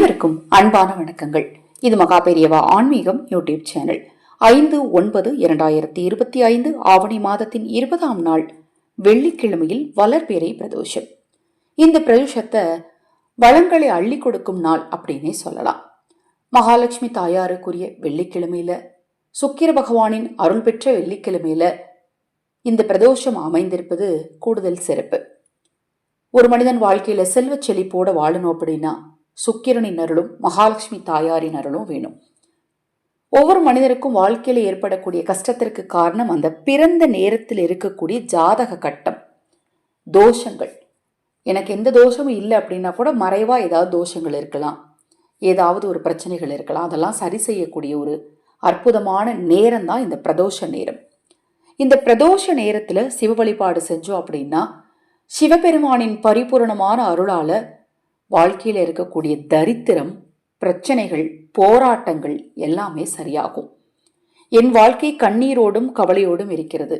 அனைவருக்கும் அன்பான வணக்கங்கள். இது மகாபெரியவா ஆன்மீகம் யூடியூப் சேனல். ஐந்து ஒன்பது இரண்டாயிரத்தி இருபத்தி ஐந்து ஆவணி மாதத்தின் இருபதாம் நாள் வெள்ளிக்கிழமையில் வளர்பிறை பிரதோஷம். இந்த பிரதோஷத்தை வளங்களை அள்ளி கொடுக்கும் நாள் அப்படின்னே சொல்லலாம். மகாலட்சுமி தாயாருக்குரிய வெள்ளிக்கிழமையில சுக்கிர பகவானின் அருள் பெற்ற வெள்ளிக்கிழமையில இந்த பிரதோஷம் அமைந்திருப்பது கூடுதல் சிறப்பு. ஒரு மனிதன் வாழ்க்கையில செல்வச் செழிப்போட வாழணும் அப்படின்னா சுக்கிரனின் அருளும் மகாலட்சுமி தாயாரின் அருளும் வேணும். ஒவ்வொரு மனிதருக்கும் வாழ்க்கையில் ஏற்படக்கூடிய கஷ்டத்திற்கு காரணம் அந்த பிறந்த நேரத்தில் இருக்கக்கூடிய ஜாதக கட்டம் தோஷங்கள். எனக்கு எந்த தோஷமும் இல்லை அப்படின்னா கூட மறைவாக ஏதாவது தோஷங்கள் இருக்கலாம். ஏதாவது ஒரு பிரச்சனைகள் இருக்கலாம். அதெல்லாம் சரி செய்யக்கூடிய ஒரு அற்புதமான நேரம் தான் இந்த பிரதோஷ நேரம். இந்த பிரதோஷ நேரத்தில் சிவ வழிபாடு செஞ்சோம் அப்படின்னா சிவபெருமானின் பரிபூரணமான அருளால் வாழ்க்கையில் இருக்கக்கூடிய தரித்திரம் பிரச்சனைகள் போராட்டங்கள் எல்லாமே சரியாகும். என் வாழ்க்கை கண்ணீரோடும் கவலையோடும் இருக்கிறது.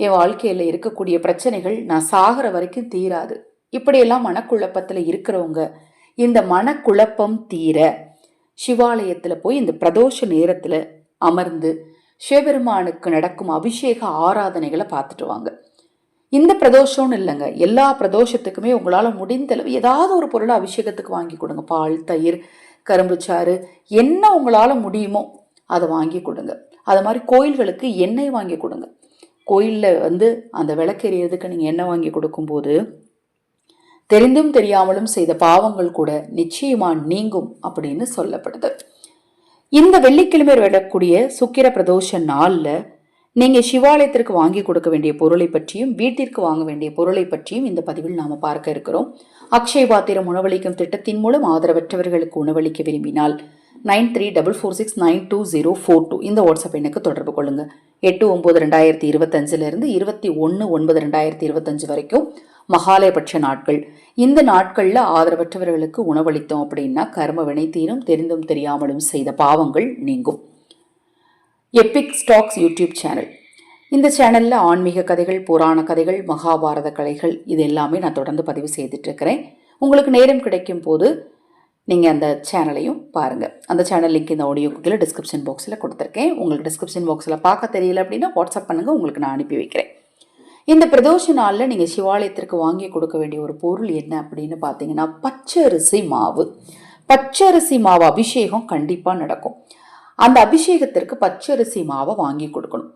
என் வாழ்க்கையில் இருக்கக்கூடிய பிரச்சனைகள் நான் சாகிற வரைக்கும் தீராது. இப்படியெல்லாம் மனக்குழப்பத்தில் இருக்கிறவங்க இந்த மனக்குழப்பம் தீர சிவாலயத்தில் போய் இந்த பிரதோஷ நேரத்தில் அமர்ந்து சிவபெருமானுக்கு நடக்கும் அபிஷேக ஆராதனைகளை பார்த்துட்டு வாங்க. இந்த பிரதோஷம்னு இல்லைங்க. எல்லா பிரதோஷத்துக்குமே உங்களால் முடிந்தளவு ஏதாவது ஒரு பொருளை அபிஷேகத்துக்கு வாங்கி கொடுங்க. பால் தயிர் கரும்புச்சாறு என்ன உங்களால் முடியுமோ அதை வாங்கி கொடுங்க. அது மாதிரி கோயில்களுக்கு எண்ணெய் வாங்கி கொடுங்க. கோயிலில் வந்து அந்த விளக்கெறியதுக்கு நீங்கள் எண்ணெய் வாங்கி கொடுக்கும்போது தெரிந்தும் தெரியாமலும் செய்த பாவங்கள் கூட நிச்சயமாக நீங்கும் அப்படின்னு சொல்லப்படுது. இந்த வெள்ளிக்கிழமை விடக்கூடிய சுக்கிர பிரதோஷ நாளில் நீங்கள் சிவாலயத்திற்கு வாங்கி கொடுக்க வேண்டிய பொருளை பற்றியும் வீட்டிற்கு வாங்க வேண்டிய பொருளை பற்றியும் இந்த பதிவில் நாம் பார்க்க இருக்கிறோம். அக்ஷய பாத்திரம் உணவளிக்கும் திட்டத்தின் மூலம் ஆதரவற்றவர்களுக்கு உணவளிக்க விரும்பினால் nine three double four six nine two zero four two இந்த வாட்ஸ்அப் எண்ணுக்கு தொடர்பு கொள்ளுங்க. எட்டு ஒம்பது ரெண்டாயிரத்தி இருபத்தஞ்சிலிருந்து இருபத்தி ஒன்று ஒன்பது ரெண்டாயிரத்தி இருபத்தஞ்சு வரைக்கும் மகாலயபட்ச நாட்கள். இந்த நாட்களில் ஆதரவற்றவர்களுக்கு உணவளித்தோம் அப்படின்னா கர்ம வினை தீரும் தெரிந்தும் தெரியாமலும் செய்த பாவங்கள் நீங்கும். எப்பிக் ஸ்டாக்ஸ் யூடியூப் சேனல் இந்த சேனலில் ஆன்மீக கதைகள் புராண கதைகள் மகாபாரத கதைகள் இது எல்லாமே நான் தொடர்ந்து பதிவு செய்துட்ருக்கிறேன் உங்களுக்கு நேரம் கிடைக்கும் போது நீங்கள் அந்த சேனலையும் பாருங்கள் அந்த சேனல் லிங்க் இந்த ஆடியோ கீழே டிஸ்கிரிப்ஷன் பாக்ஸில் கொடுத்துருக்கேன். உங்களுக்கு டிஸ்கிரிப்ஷன் பாக்ஸில் பார்க்க தெரியல அப்படின்னா வாட்ஸ்அப் பண்ணுங்கள் உங்களுக்கு நான் அனுப்பி வைக்கிறேன். இந்த பிரதோஷ நாளில் நீங்கள் சிவாலயத்திற்கு வாங்கி கொடுக்க வேண்டிய ஒரு பொருள் என்ன அப்படின்னு பார்த்தீங்கன்னா பச்சரிசி மாவு. பச்சரிசி மாவு அபிஷேகம் கண்டிப்பாக நடக்கும். அந்த அபிஷேகத்திற்கு பச்சரிசி மாவை வாங்கி கொடுக்கணும்.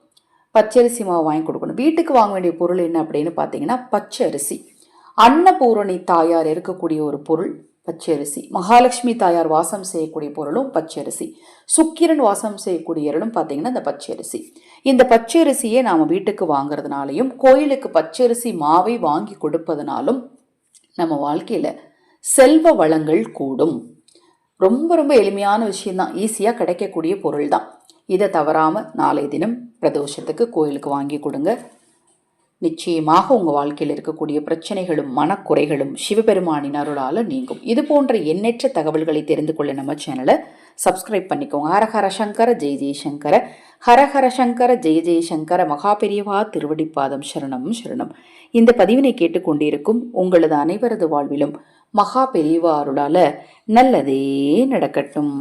பச்சரிசி மாவை வாங்கி கொடுக்கணும். வீட்டுக்கு வாங்க வேண்டிய பொருள் என்ன அப்படின்னு பார்த்தீங்கன்னா பச்சரிசி. அன்னபூரணி தாயார் இருக்கக்கூடிய ஒரு பொருள் பச்சரிசி. மகாலட்சுமி தாயார் வாசம் செய்யக்கூடிய பொருளும் பச்சரிசி. சுக்கிரன் வாசம் செய்யக்கூடிய பொருளும் பார்த்தீங்கன்னா இந்த பச்சரிசி. இந்த பச்சரிசியை நாம் வீட்டுக்கு வாங்குறதுனாலையும் கோயிலுக்கு பச்சரிசி மாவை வாங்கி கொடுப்பதனாலும் நம்ம வாழ்க்கையில் செல்வ வளங்கள் கூடும். ரொம்ப ரொம்ப எளிமையான விஷயம்தான். ஈஸியாக கிடைக்கக்கூடிய பொருள் தான் இதை தவறாமல் நாளை தினம் பிரதோஷத்துக்கு கோயிலுக்கு வாங்கி கொடுங்க. நிச்சயமாக உங்கள் வாழ்க்கையில் இருக்கக்கூடிய பிரச்சனைகளும் மனக்குறைகளும் சிவபெருமானின் அருளால் நீங்கும். இது போன்ற எண்ணற்ற தகவல்களை தெரிந்து கொள்ள நம்ம சேனலை சப்ஸ்கிரைப் பண்ணிக்கோங்க. ஹரஹர சங்கர ஜெய ஜெயசங்கர ஹரஹர சங்கர ஜெய ஜெயசங்கர மகாபெரியவா திருவடிப்பாதம் சரணம் சரணம். இந்த பதிவினை கேட்டுக்கொண்டிருக்கும் உங்களது அனைவரது வாழ்விலும் மகா பெரியவா அருளால நல்லதே நடக்கட்டும்.